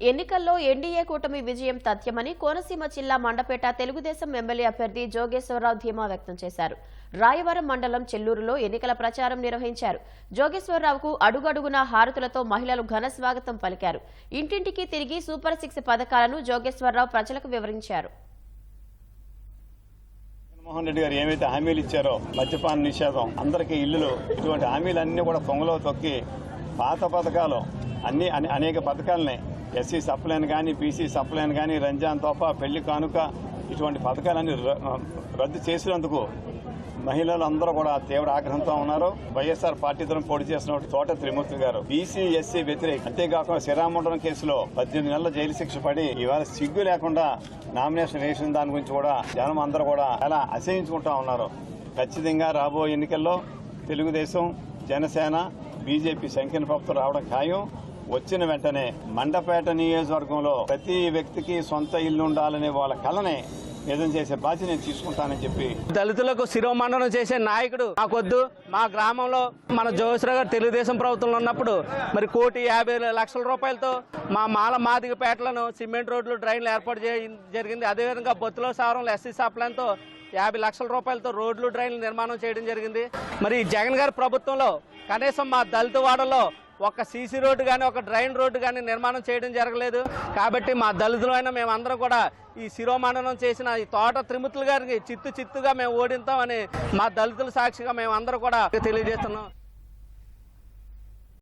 ఎన్నికల్లో ఎన్డీఏ కూటమి విజయం తథ్యమని కోనసీమ జిల్లా మండపేట తెలుగుదేశం ఎమ్మెల్యే అభ్యర్థి జోగేశ్వరరావు ధీమా వ్యక్తం చేశారు. రాయవరం మండలం చెల్లూరులో ఎన్నికల ప్రచారం నిర్వహించారు. జోగేశ్వరరావుకు అడుగడుగునా హారతులతో మహిళలు ఘన స్వాగతం పలికారు. ఇంటింటికి తిరిగి సూపర్ సిక్స్ పథకాలను జోగేశ్వరరావు ప్రజలకు వివరించారు. జగన్మోహన్ రెడ్డి గారు ఏమైతే హామీలు ఇచ్చారో మద్యపాన నిషేధం అందరికీ ఇల్లులు ఇటువంటి హామీలన్నీ కూడా పొంగలో తొక్కి పాత పథకాలు అన్ని అనేక పథకాలని ఎస్సీ సప్లైన్ కానీ బీసీ సప్లైన్ కానీ రంజాన్ తోఫా పెళ్ళి కానుక ఇటువంటి పథకాలన్నీ ర- రద్దు చేసినందుకు మహిళలు అందరూ కూడా తీవ్ర ఆగ్రహంతో ఉన్నారు. వైఎస్ఆర్ పార్టీ తరఫున పోటీ చేసిన తోట త్రిమూర్తి గారు బీసీ ఎస్సీ వ్యతిరేక అంతేకాకుండా శ్రీరామండలం కేసులో పద్దెనిమిది నెలల జైలు శిక్ష పడి ఇవాళ సిగ్గు లేకుండా నామినేషన్ వేసిన దాని గురించి కూడా జనం అందరూ కూడా చాలా అసహించుకుంటా ఉన్నారు. ఖచ్చితంగా రాబోయే ఎన్నికల్లో తెలుగుదేశం జనసేన బీజేపీ సంఖ్యను ప్రభుత్వం రావడం ఖాయం. వచ్చిన వెంటనే మండపేట నియోజకవర్గంలో ప్రతి వ్యక్తికి సొంత ఇల్లు ఉండాలనే వాళ్ళ కళనే నిజం చేసే బాధ్యత నేను తీసుకుంటానని చెప్పి దళితులకు శిరోమండనం చేసే నాయకుడు మాకొద్దు. మా గ్రామంలో మన జోశ్రావు గారు తెలుగుదేశం ప్రభుత్వంలో ఉన్నప్పుడు మరి కోటి యాభై లక్షల రూపాయలతో మా మాల మాదిగపేటలను సిమెంట్ రోడ్లు డ్రైన్లు ఏర్పాటు చేయడం జరిగింది. అదేవిధంగా బొత్తులో సారంలో ఎస్సీ సప్లైన్తో యాభై లక్షల రూపాయలతో రోడ్లు డ్రైన్లు నిర్మాణం చేయడం జరిగింది. మరి జగన్ గారి ప్రభుత్వంలో కనీసం మా దళిత వాడలో ఒక సీసీ రోడ్డు కానీ ఒక డ్రైన్ రోడ్డు కానీ నిర్మాణం చేయడం జరగలేదు. కాబట్టి మా దళితులైన మేమందరం కూడా ఈ శిరోమండనం చేసిన ఈ తోట త్రిమూర్తులు గారికి చిత్తు చిత్తుగా మేము ఓడింతామని మా దళితుల సాక్షిగా మేమందరం కూడా తెలియజేస్తున్నాం.